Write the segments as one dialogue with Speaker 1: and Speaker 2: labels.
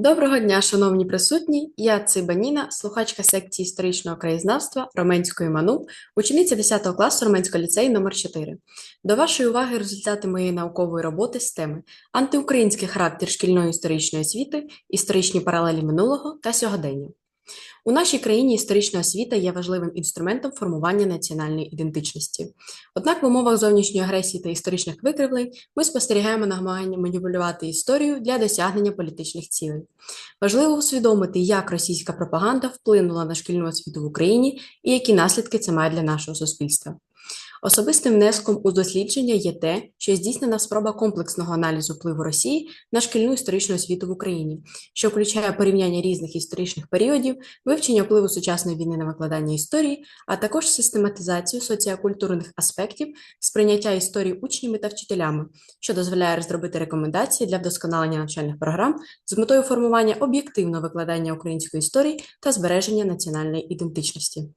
Speaker 1: Доброго дня, шановні присутні. Я Циба Ніна, слухачка секції історичного краєзнавства Роменської МАНУ, учениця 10 класу Роменського ліцею номер 4 До вашої уваги результати моєї наукової роботи з теми антиукраїнський характер шкільної історичної освіти, історичні паралелі минулого та сьогодення. У нашій країні історична освіта є важливим інструментом формування національної ідентичності. Однак в умовах зовнішньої агресії та історичних викривлень ми спостерігаємо намагання маніпулювати історію для досягнення політичних цілей. Важливо усвідомити, як російська пропаганда вплинула на шкільну освіту в Україні і які наслідки це має для нашого суспільства. Особистим внеском у дослідження є те, що здійснена спроба комплексного аналізу впливу Росії на шкільну історичну освіту в Україні, що включає порівняння різних історичних періодів, вивчення впливу сучасної війни на викладання історії, а також систематизацію соціокультурних аспектів сприйняття історії учнями та вчителями, що дозволяє розробити рекомендації для вдосконалення навчальних програм з метою формування об'єктивного викладання української історії та збереження національної ідентичності.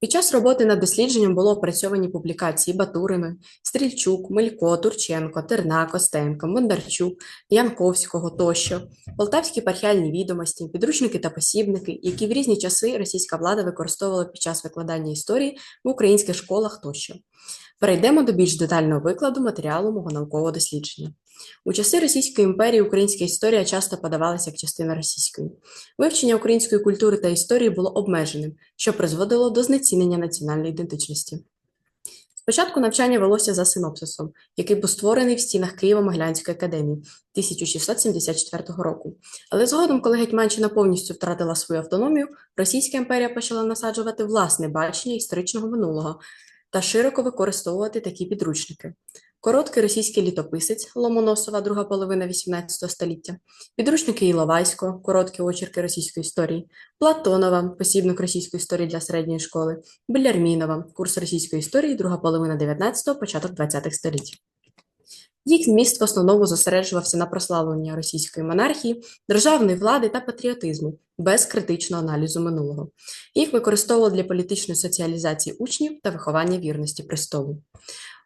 Speaker 1: Під час роботи над дослідженням було опрацьовані публікації Батурини, Стрільчук, Мелько, Турченко, Терна, Костенко, Бондарчук, Янковського тощо, полтавські пархіальні відомості, підручники та посібники, які в різні часи російська влада використовувала під час викладання історії в українських школах тощо. Перейдемо до більш детального викладу матеріалу мого наукового дослідження. У часи Російської імперії українська історія часто подавалася як частина російської. Вивчення української культури та історії було обмеженим, що призводило до знецінення національної ідентичності. Спочатку навчання велося за синопсисом, який був створений в стінах Києво-Могилянської академії 1674 року. Але згодом, коли Гетьманщина повністю втратила свою автономію, Російська імперія почала насаджувати власне бачення історичного минулого та широко використовувати такі підручники. Короткий російський літописець Ломоносова, друга половина XVIII століття, підручники Іловайського, короткі очерки російської історії, Платонова, посібник російської історії для середньої школи, Белярмінова, курс російської історії, друга половина 19-го, початок 20-х століть. Їх зміст в основному зосереджувався на прославленні російської монархії, державної влади та патріотизму без критичного аналізу минулого. Їх використовували для політичної соціалізації учнів та виховання вірності престолу.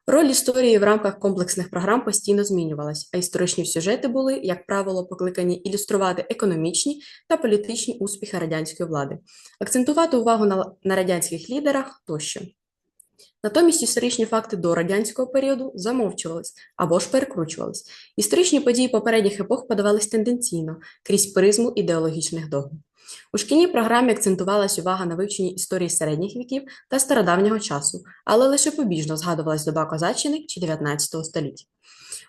Speaker 1: Роль історії в рамках комплексних програм постійно змінювалась, а історичні сюжети були, як правило, покликані ілюструвати економічні та політичні успіхи радянської влади, акцентувати увагу на, на радянських лідерах тощо. Натомість історичні факти до радянського періоду замовчувались або ж перекручувались. Історичні події попередніх епох подавались тенденційно крізь призму ідеологічних догм. У шкільній програмі акцентувалась увага на вивченні історії середніх віків та стародавнього часу, але лише побіжно згадувалась доба козаччини чи 19 століття.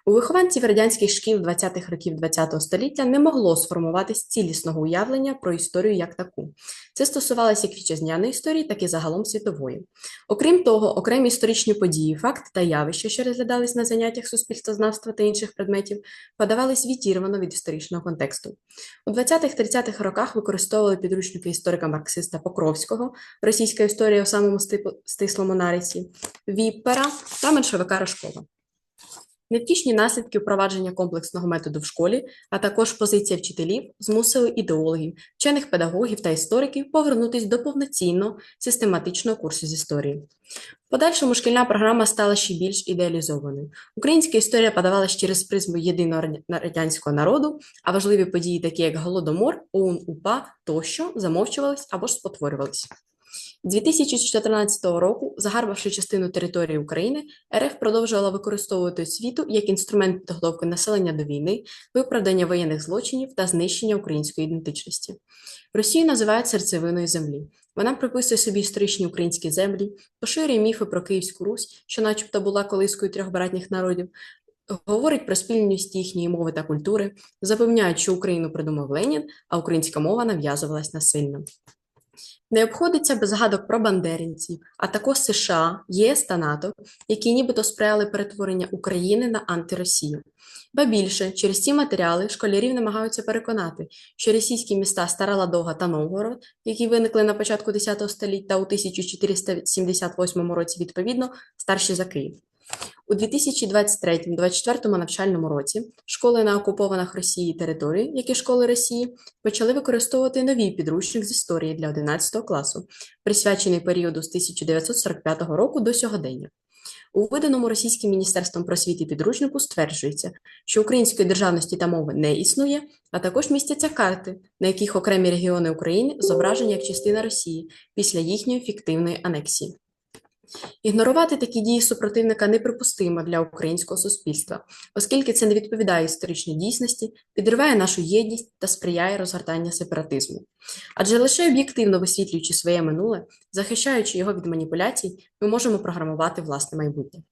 Speaker 1: У вихованців радянських шкіл 20-х років ХХ століття не могло сформуватись цілісного уявлення про історію як таку. Це стосувалося як вітчизняної історії, так і загалом світової. Окрім того, окремі історичні події, факти та явища, що розглядались на заняттях суспільствознавства та інших предметів, подавались відірвано від історичного контексту. У 20-30-х роках використовували підручники історика-марксиста Покровського, російська історія у самому стислому нарисі, Віппера та меншовика Рожкова. Невтішні наслідки впровадження комплексного методу в школі, а також позиція вчителів змусили ідеологів, вчених педагогів та істориків повернутися до повноцінного систематичного курсу з історії. В подальшому шкільна програма стала ще більш ідеалізованою. Українська історія подавалася через призму єдиного радянського народу, а важливі події, такі як Голодомор, ОУН, УПА тощо замовчувались або ж спотворювались. 2014 року, загарбавши частину території України, РФ продовжувала використовувати освіту як інструмент підготовки населення до війни, виправдання воєнних злочинів та знищення української ідентичності. Росію називають серцевиною землі. Вона приписує собі історичні українські землі, поширює міфи про Київську Русь, що, начебто, була колискою трьох братніх народів. Говорить про спільність їхньої мови та культури, запевняють, що Україну придумав Ленін, а українська мова нав'язувалась насильно. Не обходиться без згадок про бандерівців, а також США, ЄС та НАТО, які нібито сприяли перетворення України на антиросію. Ба більше, через ці матеріали школярів намагаються переконати, що російські міста Стара Ладога та Новгород, які виникли на початку X століття та у 1478 році відповідно, старші за Київ. У 2023-2024 навчальному році школи на окупованих Росії території, як і школи Росії, почали використовувати новий підручник з історії для 11 класу, присвячений періоду з 1945 року до сьогодення. У виданому російським міністерством просвіти підручнику стверджується, що української державності та мови не існує, а також містяться карти, на яких окремі регіони України зображені як частина Росії після їхньої фіктивної анексії. Ігнорувати такі дії супротивника неприпустимо для українського суспільства, оскільки це не відповідає історичній дійсності, підриває нашу єдність та сприяє розгортанню сепаратизму. Адже лише об'єктивно висвітлюючи своє минуле, захищаючи його від маніпуляцій, ми можемо програмувати власне майбутнє.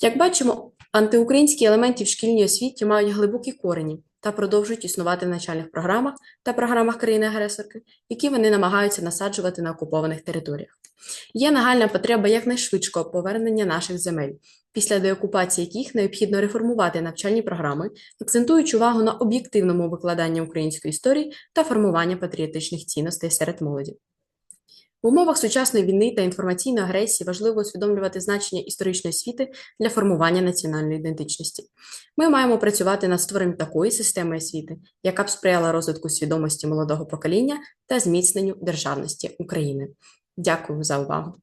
Speaker 1: Як бачимо, антиукраїнські елементи в шкільній освіті мають глибокі корені та продовжують існувати в навчальних програмах та програмах країни-агресорки, які вони намагаються насаджувати на окупованих територіях. Є нагальна потреба якнайшвидшого повернення наших земель, після деокупації яких необхідно реформувати навчальні програми, акцентуючи увагу на об'єктивному викладанні української історії та формування патріотичних цінностей серед молоді. В умовах сучасної війни та інформаційної агресії важливо усвідомлювати значення історичної освіти для формування національної ідентичності. Ми маємо працювати над створенням такої системи освіти, яка б сприяла розвитку свідомості молодого покоління та зміцненню державності України. Дякую за увагу!